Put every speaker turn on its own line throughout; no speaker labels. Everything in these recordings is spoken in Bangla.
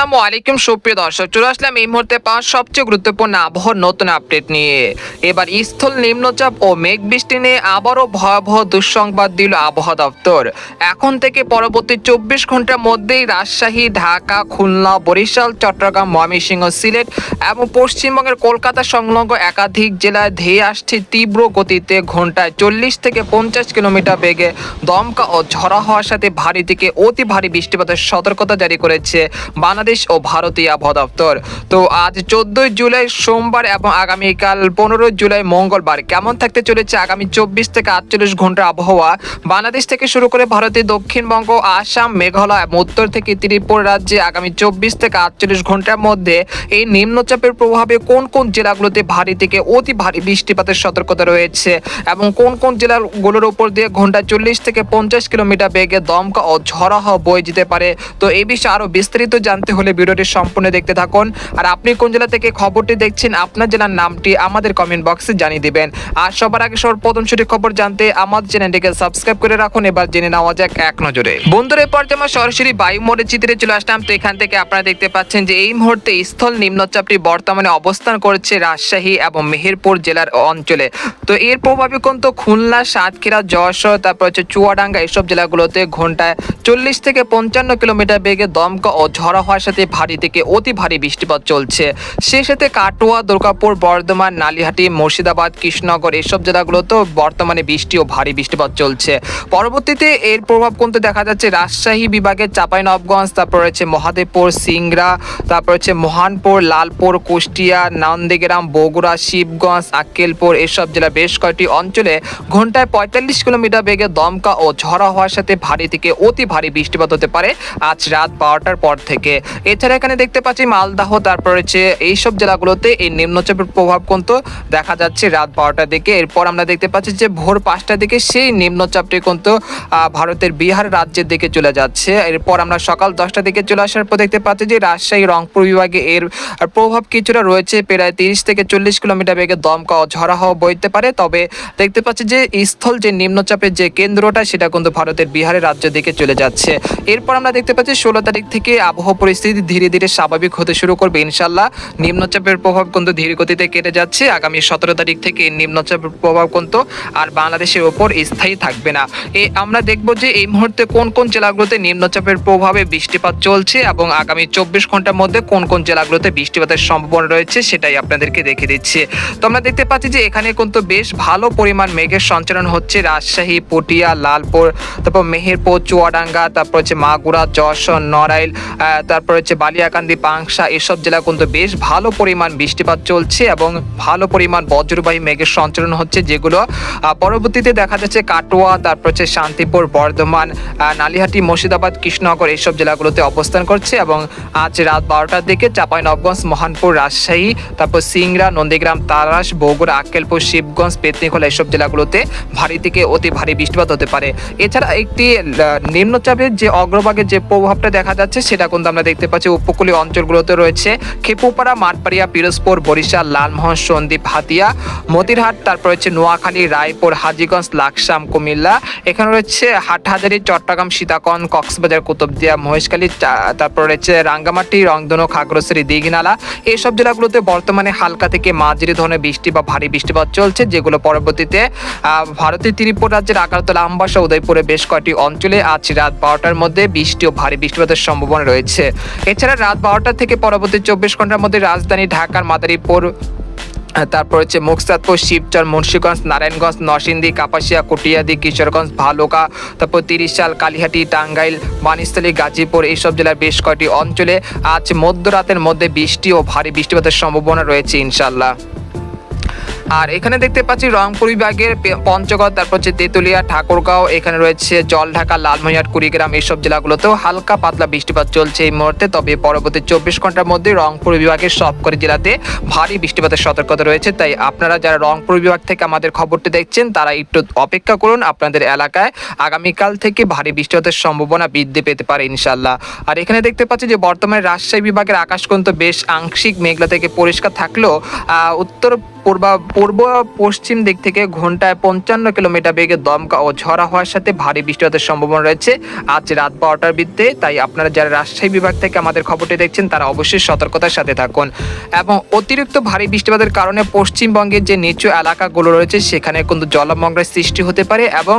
আসসালামু আলাইকুম, সুপ্রিয় দর্শক। চলে আসলাম এই মুহূর্তে পাওয়া সবচেয়ে গুরুত্বপূর্ণ আবহাওয়ার নতুন আপডেট নিয়ে। এবার স্থল নিম্নচাপ ও মেঘ বৃষ্টি নিয়ে আবারও ভয়াবহ দুঃসংবাদ দিল আবহাওয়া দপ্তর। এখন থেকে পরবর্তী চব্বিশ ঘণ্টার মধ্যেই রাজশাহী, ঢাকা, খুলনা, বরিশাল, চট্টগ্রাম, ময়মনসিংহ, সিলেট এবং পশ্চিমবঙ্গের কলকাতা সংলগ্ন একাধিক জেলায় ধেয়ে আসছে তীব্র গতিতে ঘন্টায় চল্লিশ থেকে পঞ্চাশ কিলোমিটার বেগে দমকা ও ঝড়া হওয়ার সাথে ভারী থেকে অতি ভারী বৃষ্টিপাতের সতর্কতা জারি করেছে বাংলাদেশ ও ভারতীয় আবহাওয়া দপ্তর। তো আজ চোদ্দই জুলাই সোমবার এবং আগামীকাল পনেরোই জুলাই মঙ্গলবার কেমন থাকতে চলেছে আগামী চব্বিশ থেকে আটচল্লিশ ঘণ্টার আবহাওয়া? বাংলাদেশ থেকে শুরু করে ভারতের দক্ষিণবঙ্গ, আসাম, মেঘালয় এবং উত্তর থেকে ত্রিপুরা রাজ্যে আগামী চব্বিশ থেকে আটচল্লিশ ঘণ্টার মধ্যে এই নিম্নচাপের প্রভাবে কোন কোন জেলাগুলোতে ভারী থেকে অতি ভারী বৃষ্টিপাতের সতর্কতা রয়েছে এবং কোন কোন জেলাগুলোর উপর দিয়ে ঘণ্টা চল্লিশ থেকে পঞ্চাশ কিলোমিটার বেগে দমকা ও ঝড়া হওয়া বয়ে যেতে পারে? তো এই বিষয়ে আরও বিস্তারিত জানতে হলে ভিডিওটি সম্পূর্ণ দেখতে থাকুন। আর আপনি কোন জেলা থেকে খবরটি দেখছেন, আপনার জেলার নামটি আমাদের কমেন্ট বক্সে জানিয়ে দিবেন। আর সবার আগে সবার প্রথম সঠিক খবর জানতে আমাদের চ্যানেলটিকে সাবস্ক্রাইব করে রাখুন। এবার জেনে নেওয়া যাক এক নজরে। বন্ধুরা, এরপর যে আমরা সরাসরি বায়ু মোড়ে চিত্রে চলে আসলাম, তো এখান থেকে আপনারা দেখতে পাচ্ছেন যে এই মুহূর্তে স্থল নিম্নচাপটি বর্তমানে অবস্থান করছে রাজশাহী এবং মেহেরপুর জেলার অঞ্চলে। তো এর প্রভাবে কিন্তু খুলনা, সাতক্ষীরা, যশোর, তারপর হচ্ছে চুয়াডাঙ্গা এইসব জেলাগুলোতে ঘন্টায় চল্লিশ থেকে পঞ্চান্ন কিলোমিটার বেগে দমকা ও ঝড়া হওয়ার সাথে ভারী থেকে অতি ভারী বৃষ্টিপাত চলছে। সেই সাথে কাটোয়া, দুর্গাপুর, বর্ধমান, নালিহাটি, মুর্শিদাবাদ, কৃষ্ণনগর এসব জেলাগুলোতেও বর্তমানে বৃষ্টি ও ভারী বৃষ্টিপাত চলছে। পরবর্তীতে এর প্রভাব কিন্তু দেখা যাচ্ছে রাজশাহী বিভাগের চাঁপাইনবগঞ্জ, তারপর রয়েছে মহাদেবপুর, সিংড়া, তারপর হচ্ছে মহানপুর, লালপুর, কুষ্টিয়া, নন্দীগ্রাম, বগুড়া, শিবগঞ্জ, আক্কেলপুর এসব জেলা বেশ কয়েকটি অঞ্চলে ঘন্টায় পঁয়তাল্লিশ কিলোমিটার বেগে দমকা ও ঝড়া হওয়ার সাথে ভারী থেকে অতি ভারী বৃষ্টিপাত হতে পারে আজ রাত বারোটার পর থেকে। এছাড়া এখানে দেখতে পাচ্ছি মালদাহ, তারপর হচ্ছে এইসব জেলাগুলোতে এই নিম্নচাপের প্রভাব কিন্তু দেখা যাচ্ছে রাত বারোটার দিকে। এরপর আমরা দেখতে পাচ্ছি যে ভোর পাঁচটার দিকে সেই নিম্নচাপটি কিন্তু ভারতের বিহার রাজ্যের দিকে চলে যাচ্ছে। এরপর আমরা সকাল দশটার দিকে চলে আসার পর দেখতে পাচ্ছি যে রাজশাহী, রংপুর বিভাগে এর প্রভাব কিছুটা রয়েছে। প্রায় তিরিশ থেকে চল্লিশ কিলোমিটার বেগে দমকা ও ঝরা হওয়া বইতে পারে। তবে দেখতে পাচ্ছি যে স্থল যে নিম্নচাপের যে কেন্দ্রটা, সেটা কিন্তু ভারতের বিহারের রাজ্যের দিকে চলে যাচ্ছে। এরপর আমরা দেখতে পাচ্ছি ষোলো তারিখ থেকে আবহাওয়া পরিস্থিতি ধীরে ধীরে স্বাভাবিক হতে শুরু করবে ইনশাল্লাহ নিম্নচাপের প্রভাব কিন্তু ধীর গতিতে কেটে যাচ্ছে। আগামী সতেরো তারিখ থেকে নিম্নচাপের প্রভাব কিন্তু আর বাংলাদেশের ওপর স্থায়ী থাকবে না। এ আমরা দেখব যে এই মুহূর্তে কোন কোন জেলাগুলোতে নিম্নচাপের প্রভাবে বৃষ্টিপাত চলছে এবং আগামী চব্বিশ ঘণ্টার মধ্যে কোন কোন জেলাগুলোতে বৃষ্টিপাতের সম্ভাবনা রয়েছে সেটাই আপনাদেরকে দেখে দিচ্ছে। তো আমরা দেখতে পাচ্ছি যে এখানে কিন্তু বেশ ভালো পরিমাণ মেঘের সঞ্চালন হচ্ছে রাজশাহী পটিয়া লালপুর তারপর মেহেরপুর চুয়াডাঙ্গা তারপর হচ্ছে মাগুরা যশোর নড়াইল আহ, তারপর হচ্ছে বালিয়াকান্দি, পাংশা, এসব জেলা কিন্তু বেশ ভালো পরিমাণ বৃষ্টিপাত চলছে এবং ভালো পরিমাণ বজ্রবাহী মেঘের সঞ্চালন হচ্ছে, যেগুলো পরবর্তীতে দেখা যাচ্ছে কাটোয়া, তারপর হচ্ছে শান্তিপুর, বর্ধমান নালিহাটি, মুর্শিদাবাদ, কৃষ্ণনগর এইসব জেলাগুলোতে অবস্থান করছে এবং আজ রাত বারোটার দিকে চাঁপাইনবগঞ্জ, মহানপুর, রাজশাহী, তারপর সিংড়া, নন্দীগ্রাম, তারাস, বগুড়া, আক্কেলপুর, শিবগঞ্জ, পেতনিখোলা এইসব জেলাগুলোতে ভারী থেকে অতি ভারী বৃষ্টিপাত হতে পারে। এছাড়া একটি নিম্নচাপের যে অগ্রভাগের যে প্রভাবটা দেখা যাচ্ছে, সেটা কিন্তু আমরা দেখতে পাচ্ছি, উপকূলীয় অঞ্চলগুলোতে রয়েছে খেপুপাড়া, মাঠপাড়িয়া, পিরোজপুর, বরিশাল, লালমোহন, সন্দ্বীপ, হাতিয়া, মতিরহাট, তারপর হচ্ছে নোয়াখালী, রায়পুর, হাজিগঞ্জ, লাকসাম, কুমিল্লা, এখানে রয়েছে হাটহাজারি, চট্টগ্রাম, সীতাকন, কক্সবাজার, কুতুবদিয়া, মহেশখালী তারপর রয়েছে রাঙ্গামাটি, রংধনু, খাগড়াছড়ি, দীঘিনালা এইসব জেলাগুলোতে বর্তমানে হালকা থেকে মাঝারি ধরনের বৃষ্টি বা ভারী বৃষ্টিপাত চলছে, যেগুলো পরবর্তীতে ভারতের ত্রিপুরা রাজ্যের আগারতলা, আমবাসা উদয়পুরে বেশ কয়েকটি অঞ্চলে আজ রাত বারোটার মধ্যে বৃষ্টি ও ভারী বৃষ্টিপাতের সম্ভাবনা রয়েছে। এছাড়া রাত বারোটা থেকে পরবর্তী চব্বিশ ঘণ্টার মধ্যে রাজধানী ঢাকার মাদারীপুর তারপর হচ্ছে মুকসাদপুর, শিবচর, মুন্সীগঞ্জ, নারায়ণগঞ্জ, নরসিংদী, কাপাসিয়া, কটিয়াদি, কিশোরগঞ্জ, ভালুকা, তারপর তিরিশাল, কালিহাটি, টাঙ্গাইল বানিস্থলী গাজীপুর এইসব জেলার বেশ কয়েকটি অঞ্চলে আজ মধ্যরাতের মধ্যে বৃষ্টি ও ভারী বৃষ্টিপাতের সম্ভাবনা রয়েছে ইনশাল্লাহ আর এখানে দেখতে পাচ্ছি রংপুর বিভাগের পঞ্চগড়, তারপর হচ্ছে তেঁতুলিয়া, ঠাকুরগাঁও, এখানে রয়েছে জলঢাকা লালমনিরহাট কুড়িগ্রাম এইসব জেলাগুলোতেও হালকা পাতলা বৃষ্টিপাত চলছে এই মুহূর্তে। তবে পরবর্তী চব্বিশ ঘণ্টার মধ্যে রংপুর বিভাগের সবকটি জেলাতে ভারী বৃষ্টিপাতের সতর্কতা রয়েছে। তাই আপনারা যারা রংপুর বিভাগ থেকে আমাদের খবরটি দেখছেন, তারা একটু অপেক্ষা করুন। আপনাদের এলাকায় আগামীকাল থেকে ভারী বৃষ্টিপাতের সম্ভাবনা বৃদ্ধি পেতে পারে ইনশাল্লাহ আর এখানে দেখতে পাচ্ছি যে বর্তমানে রাজশাহী বিভাগের আকাশ কিন্তু বেশ আংশিক মেঘলা থেকে পরিষ্কার থাকলেও উত্তর পূর্ব পূর্ব পশ্চিম দিক থেকে ঘন্টায় পঞ্চান্ন কিলোমিটার বেগে দমকা ও ঝড়া হওয়ার সাথে ভারী বৃষ্টিপাতের সম্ভাবনা রয়েছে। আজ রাত বারোটার বিদ্যে তাই আপনারা যারা রাজশাহী বিভাগ থেকে আমাদের খবরটি দেখছেন, তারা অবশ্যই সতর্কতার সাথে থাকুন। এবং অতিরিক্ত ভারী বৃষ্টিপাতের কারণে পশ্চিমবঙ্গের যে নিচু এলাকাগুলো রয়েছে, সেখানে কিন্তু জলমগ্নের সৃষ্টি হতে পারে এবং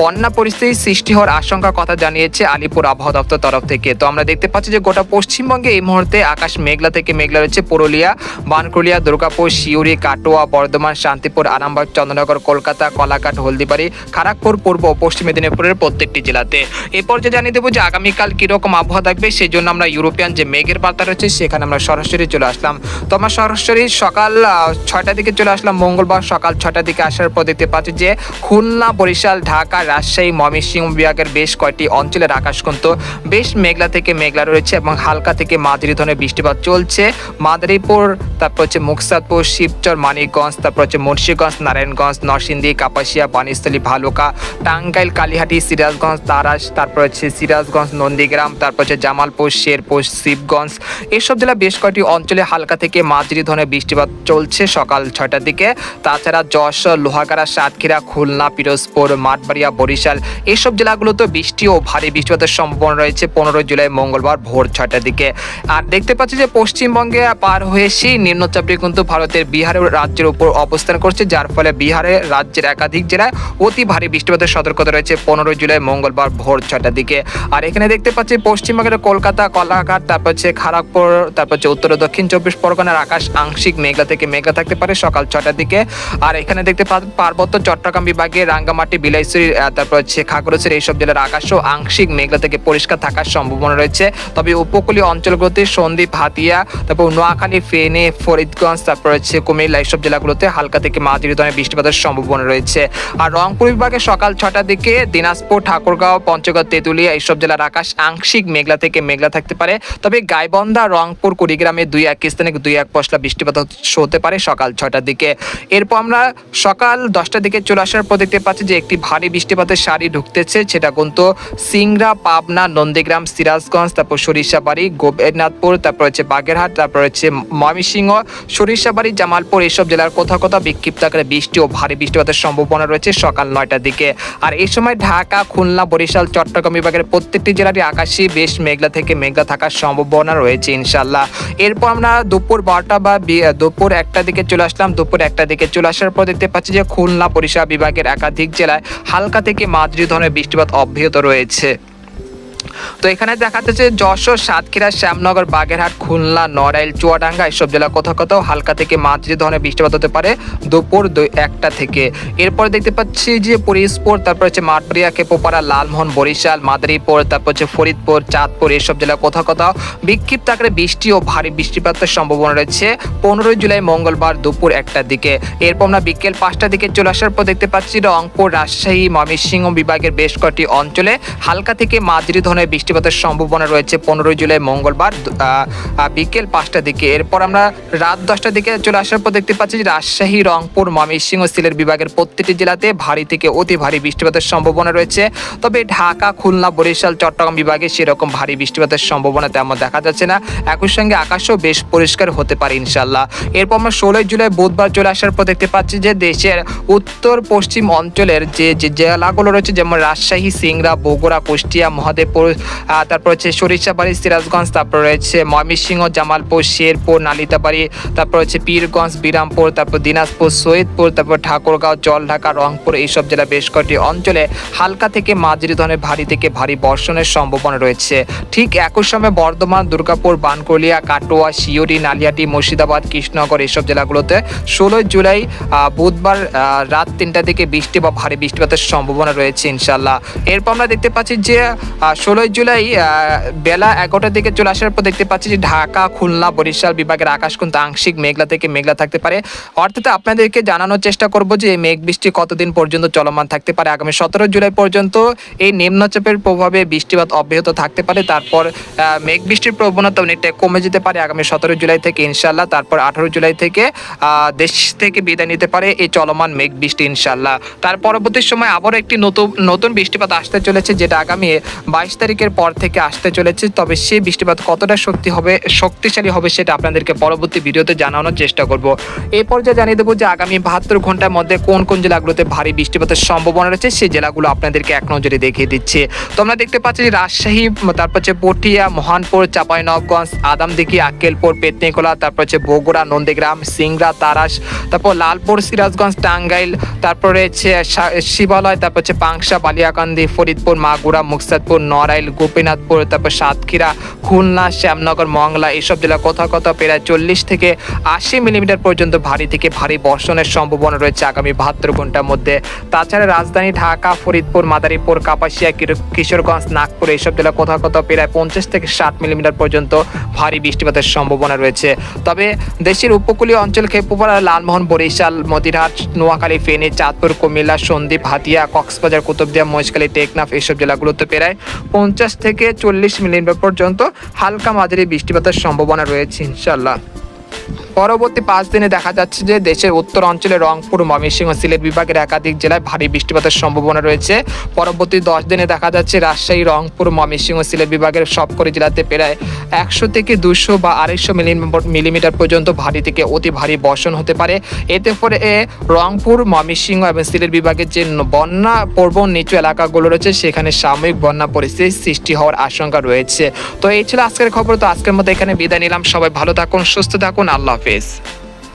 বন্যা পরিস্থিতির সৃষ্টি হওয়ার আশঙ্কার কথা জানিয়েছে আলিপুর আবহাওয়া দপ্তর তরফ থেকে। তো আমরা দেখতে পাচ্ছি যে গোটা পশ্চিমবঙ্গে এই মুহূর্তে আকাশ মেঘলা থেকে মেঘলা রয়েছে। পুরুলিয়া, বানকুলিয়া, দুর্গাপুর শিউরি কাটোয়া বর্ধমান শান্তিপুর আরামবাগ চন্দ্রনগর কলকাতা কলাঘাট হলদিবাড়ি খড়গপুর পূর্ব পশ্চিম মেদিনীপুরের প্রত্যেকটি জেলাতে। এরপর যে জানিয়ে দেবো যে আগামীকাল কীরকম আবহাওয়া থাকবে সেই জন্য আমরা ইউরোপিয়ান যে মেঘের বার্তা রয়েছে সেখানে আমরা সরাসরি চলে আসলাম। তো আমরা সরাসরি সকাল আহ, ছয়টার দিকে চলে আসলাম মঙ্গলবার সকাল ছটার দিকে আসার পর দেখতে পাচ্ছি যে খুলনা বরিশাল ঢাকা রাজশাহী ময়মনসিংহ বিভাগের বেশ কয়েকটি অঞ্চলের আকাশ কিন্তু বেশ মেঘলা থেকে মেঘলা রয়েছে এবং হালকা থেকে মাঝারি ধরনের বৃষ্টিপাত চলছে। মাদারীপুর তারপর হচ্ছে মুকসাদপুর শিবচর মানিকগঞ্জ তারপর হচ্ছে মুন্সিগঞ্জ, নারায়ণগঞ্জ, নরসিংদী, কাপাসিয়া বানিস্থলী ভালুকা, টাঙ্গাইল, কালীহাটি, সিরাজগঞ্জ, তারাস, তারপর হচ্ছে সিরাজগঞ্জ, নন্দীগ্রাম, তারপর হচ্ছে জামালপুর, শেরপুর, শিবগঞ্জ। এসব জেলা বেশ কয়েকটি অঞ্চলে হালকা থেকে মাঝারি ধরনের বৃষ্টিপাত চলছে সকাল ছয়টার দিকে। তাছাড়া যশোর, লোহাগাড়া, সাতক্ষীরা, খুলনা, পিরোজপুর, মাঠবাড়িয়া, বরিশাল এসব জেলাগুলোতে বৃষ্টি ও ভারী বৃষ্টিপাতের সম্ভাবনা রয়েছে পনেরোই জুলাই মঙ্গলবার ভোর ছয়টার দিকে। আর দেখতে পাচ্ছি যে পশ্চিমবঙ্গে পার হয়ে সেই নিম্নচাপটি কিন্তু ভারতের বিহারের রাজ্যের উপর অবস্থান করছে, যার ফলে বিহারে রাজ্যের একাধিক জেলায় অতি ভারী বৃষ্টিপাতের সতর্কতা রয়েছে পনেরোই জুলাই মঙ্গলবার ভোর ছটার দিকে। আর এখানে দেখতে পাচ্ছি পশ্চিমবঙ্গের কলকাতা, কলাঘাট, তারপর হচ্ছে খড়গপুর তারপর হচ্ছে উত্তর দক্ষিণ চব্বিশ পরগনার আকাশ আংশিক মেঘলা থেকে মেঘলা থাকতে পারে সকাল ছটার দিকে। আর এখানে দেখতে পার্বত্য চট্টগ্রাম বিভাগে রাঙ্গামাটি, বিলাইছড়ি তারপর হচ্ছে খাগড়াছড়ি এইসব জেলার আকাশও আংশিক মেঘলা থেকে পরিষ্কার থাকার সম্ভাবনা রয়েছে। তবে উপকূলীয় অঞ্চলগুলোতে সন্দ্বীপ, হাতিয়া, তারপর নোয়াখালী, ফেনে, ফরিদগঞ্জ, তারপর হচ্ছে কুমিল্লা এইসব জেলাগুলোতে হালকা থেকে মাঝারি ধরনের বৃষ্টিপাতের সম্ভাবনা রয়েছে। আর রংপুর বিভাগে সকাল ছটার দিকে দিনাজপুর, ঠাকুরগাঁও, পঞ্চগড়, তেঁতুলিয়া এইসব জেলার আকাশ আংশিক মেঘলা থেকে মেঘলা থাকতে পারে। তবে গাইবন্ধা, রংপুর, কুড়িগ্রামে দুই এক স্থানে দুই এক পশলা বৃষ্টিপাত হতে পারে সকাল ছটার দিকে। এরপর আমরা সকাল দশটার দিকে চলে আসার পর দেখতে পাচ্ছি যে একটি ভারী বৃষ্টিপাতের সারি ঢুকতেছে। সেটা কিন্তু সিংড়া, পাবনা, নন্দীগ্রাম, সিরাজগঞ্জ, তারপর সরিষাবাড়ি, গোপীনাথপুর, তারপর হচ্ছে বাগেরহাট, তারপর হচ্ছে ময়মনসিংহ, সরিষাবাড়ি, জামালপুর এইসব জেলার কোথাও কোথাও বিক্ষিপ্ত আকারে বৃষ্টি ও ভারী বৃষ্টিপাতের সম্ভাবনা রয়েছে সকাল নয়টার দিকে। আর এই সময় ঢাকা, খুলনা, বরিশাল, চট্টগ্রাম বিভাগের প্রত্যেকটি জেলারই আকাশে বেশ মেঘলা থেকে মেঘলা থাকার সম্ভাবনা রয়েছে ইনশাল্লাহ এরপর আমরা দুপুর বারোটা বা দুপুর একটা দিকে চলে আসলাম। দুপুর একটা দিকে চলে আসার পর দেখতে পাচ্ছি যে খুলনা, বরিশাল বিভাগের একাধিক জেলায় হালকা থেকে মাঝারি ধরনের বৃষ্টিপাত অব্যাহত রয়েছে। তো এখানে দেখা যাচ্ছে যশোর, সাতক্ষীরা, শ্যামনগর, বাগেরহাট, খুলনা, নড়াইল, চুয়াডাঙ্গা এসব জেলা কোথাও কোথাও হালকা থেকে মাঝারি ধরনের বৃষ্টিপাত হতে পারে দুপুর দুই একটা থেকে। এরপর দেখতে পাচ্ছি যে পরিসপুর, তারপর হচ্ছে মাঠবাড়িয়া কেপোপাড়া লালমোহন, বরিশাল, মাদারীপুর, তারপর হচ্ছে ফরিদপুর, চাঁদপুর এসব জেলা কোথাও কোথাও বিক্ষিপ্ত আকারে বৃষ্টি ও ভারী বৃষ্টিপাতের সম্ভাবনা রয়েছে পনেরোই জুলাই মঙ্গলবার দুপুর একটার দিকে। এরপর আমরা বিকেল পাঁচটার দিকে চলে আসার পর দেখতে পাচ্ছি রংপুর, রাজশাহী, ময়মনসিংহ বিভাগের বেশ কয়েকটি অঞ্চলে হালকা থেকে মাঝারি ধরনের বৃষ্টিপাতের সম্ভাবনা রয়েছে পনেরোই জুলাই মঙ্গলবার বিকেল পাঁচটার দিকে। এরপর আমরা রাত দশটার দিকে চলে আসার পর দেখতে পাচ্ছি যে রাজশাহী, রংপুর, ময়মনসিংহ, সিলেট বিভাগের প্রত্যেকটি জেলাতে ভারী থেকে অতি ভারী বৃষ্টিপাতের সম্ভাবনা রয়েছে। তবে ঢাকা, খুলনা, বরিশাল, চট্টগ্রাম বিভাগে সেরকম ভারী বৃষ্টিপাতের সম্ভাবনা তেমন দেখা যাচ্ছে না। একই সঙ্গে আকাশও বেশ পরিষ্কার হতে পারে ইনশাল্লাহ এরপর আমরা ষোলোই জুলাই বুধবার চলে আসার পর দেখতে পাচ্ছি যে দেশের উত্তর পশ্চিম অঞ্চলের যে জেলাগুলো রয়েছে, যেমন রাজশাহী, সিংড়া, বগুড়া, কুষ্টিয়া, মহাদেবপুর আহ, তারপর হচ্ছে সরিষাবাড়ি সিরাজগঞ্জ তারপর রয়েছে ময়মনসিংহ জামালপুর শেরপুর নালিতাবাড়ি তারপর হচ্ছে পীরগঞ্জ বিরামপুর তারপর দিনাজপুর সৈয়দপুর তারপর ঠাকুরগাঁও জলঢাকা রংপুর এইসব জেলা বেশ কয়েকটি অঞ্চলে হালকা থেকে মাঝারি ধরনের ভারী থেকে ভারী বর্ষণের সম্ভাবনা রয়েছে। ঠিক একই সময় বর্ধমান দুর্গাপুর বানকুলিয়া কাটোয়া শিউরি নালিয়াটি মুর্শিদাবাদ কৃষ্ণনগর এইসব জেলাগুলোতে ষোলোই জুলাই বুধবার রাত তিনটা থেকে বৃষ্টি বা ভারী বৃষ্টিপাতের সম্ভাবনা রয়েছে ইনশাল্লাহ এরপর আমরা দেখতে পাচ্ছি যে ষোলোই জুলাই বেলা এগারোটার দিকে চলে আসার পর দেখতে পাচ্ছি যে ঢাকা, খুলনা, বরিশাল বিভাগের আকাশ কিন্তু আংশিক মেঘলা থেকে মেঘলা থাকতে পারে। অর্থাৎ আপনাদেরকে জানানোর চেষ্টা করব যে এই মেঘ বৃষ্টি কতদিন পর্যন্ত চলমান থাকতে পারে। আগামী সতেরো জুলাই পর্যন্ত এই নিম্নচাপের প্রভাবে বৃষ্টিপাত অব্যাহত থাকতে পারে। তারপর মেঘ বৃষ্টির প্রবণতা অনেকটা কমে যেতে পারে আগামী সতেরো জুলাই থেকে ইনশাল্লাহ তারপর আঠারো জুলাই থেকে দেশ থেকে বিদায় নিতে পারে এই চলমান মেঘ বৃষ্টি ইনশাল্লাহ তার পরবর্তী সময় আবারও একটি নতুন নতুন বৃষ্টিপাত আসতে চলেছে, যেটা আগামী বাইশ তারিখের পর থেকে আসতে চলেছে, তবে সেই বৃষ্টিপাত কতটা শক্তি হবে, শক্তিশালী হবে সেটা আপনাদেরকে পরবর্তী ভিডিওতে জানানোর চেষ্টা করব। এই পর্যায়ে জানিয়ে দেবো যে আগামী বাহাত্তর ঘণ্টার মধ্যে কোন কোন জেলাগুলোতে ভারী বৃষ্টিপাতের সম্ভাবনা রয়েছে সেই জেলাগুলো আপনাদেরকে এক নজরে দেখিয়ে দিচ্ছি। তোমরা দেখতে পাচ্ছ যে রাজশাহী, তারপর হচ্ছে পটিয়া, মহানপুর চাঁপাইনবগঞ্জ আদামদিঘি, আক্কেলপুর, পেতনিকোলা, তারপর হচ্ছে বগুড়া, নন্দীগ্রাম, সিংড়া, তারাস, তারপর লালপুর, সিরাজগঞ্জ, টাঙ্গাইল, তারপরে হচ্ছে শিবালয়, তারপর হচ্ছে পাংশা, বালিয়াকান্দি, ফরিদপুর, মাগুরা, মুকসাদপুর নড়াইল গোপীনাথপুর, তারপর সাতক্ষীরা, খুলনা, শ্যামনগর, মংলা এইসব জেলা কোথাও কোথাও প্রায় চল্লিশ থেকে আশি মিলিমিটার পর্যন্ত ভারী থেকে ভারী বর্ষণের সম্ভাবনা রয়েছে আগামী বাহাত্তর ঘণ্টার মধ্যে। তাছাড়া রাজধানী ঢাকা, ফরিদপুর, মাদারীপুর, কাপাসিয়া কিশোরগঞ্জ, নাগপুর এইসব জেলা কোথাও কোথাও প্রায় পঞ্চাশ থেকে ষাট মিলিমিটার পর্যন্ত ভারী বৃষ্টিপাতের সম্ভাবনা রয়েছে। তবে দেশের উপকূলীয় অঞ্চল খেপুপাড়া, লালমোহন, বরিশাল, মতিরহাট, নোয়াখালী, ফেনী, চাঁদপুর, কুমিল্লা, সন্দ্বীপ, হাতিয়া, কক্সবাজার, কুতুবদিয়া, মহেশখালী, টেকনাফ এইসব জেলাগুলোতে প্রায় পঞ্চাশ থেকে চল্লিশ মিলিমিটার পর্যন্ত হালকা মাঝারি বৃষ্টিপাতের সম্ভাবনা রয়েছে ইনশাল্লাহ পরবর্তী পাঁচ দিনে দেখা যাচ্ছে যে দেশের উত্তর অঞ্চলে রংপুর, ময়মনসিংহ, সিলেট বিভাগের একাধিক জেলায় ভারী বৃষ্টিপাতের সম্ভাবনা রয়েছে। পরবর্তী দশ দিনে দেখা যাচ্ছে রাজশাহী, রংপুর, ময়মনসিংহ, সিলেট বিভাগের সবকটি জেলাতে প্রায় একশো থেকে দুশো বা আড়াইশো মিলিমিটার পর্যন্ত ভারী থেকে অতি ভারী বর্ষণ হতে পারে। এতে এ রংপুর, ময়মনসিংহ এবং সিলেট বিভাগের যে বন্যা প্রবণ নিচু এলাকাগুলো রয়েছে, সেখানে সাময়িক বন্যা পরিস্থিতির সৃষ্টি হওয়ার আশঙ্কা রয়েছে। তো এই ছিল আজকের খবর। তো আজকের মতো এখানে বিদায় নিলাম। সবাই ভালো থাকুন, সুস্থ থাকুন। আল্লাহ হাফেজ।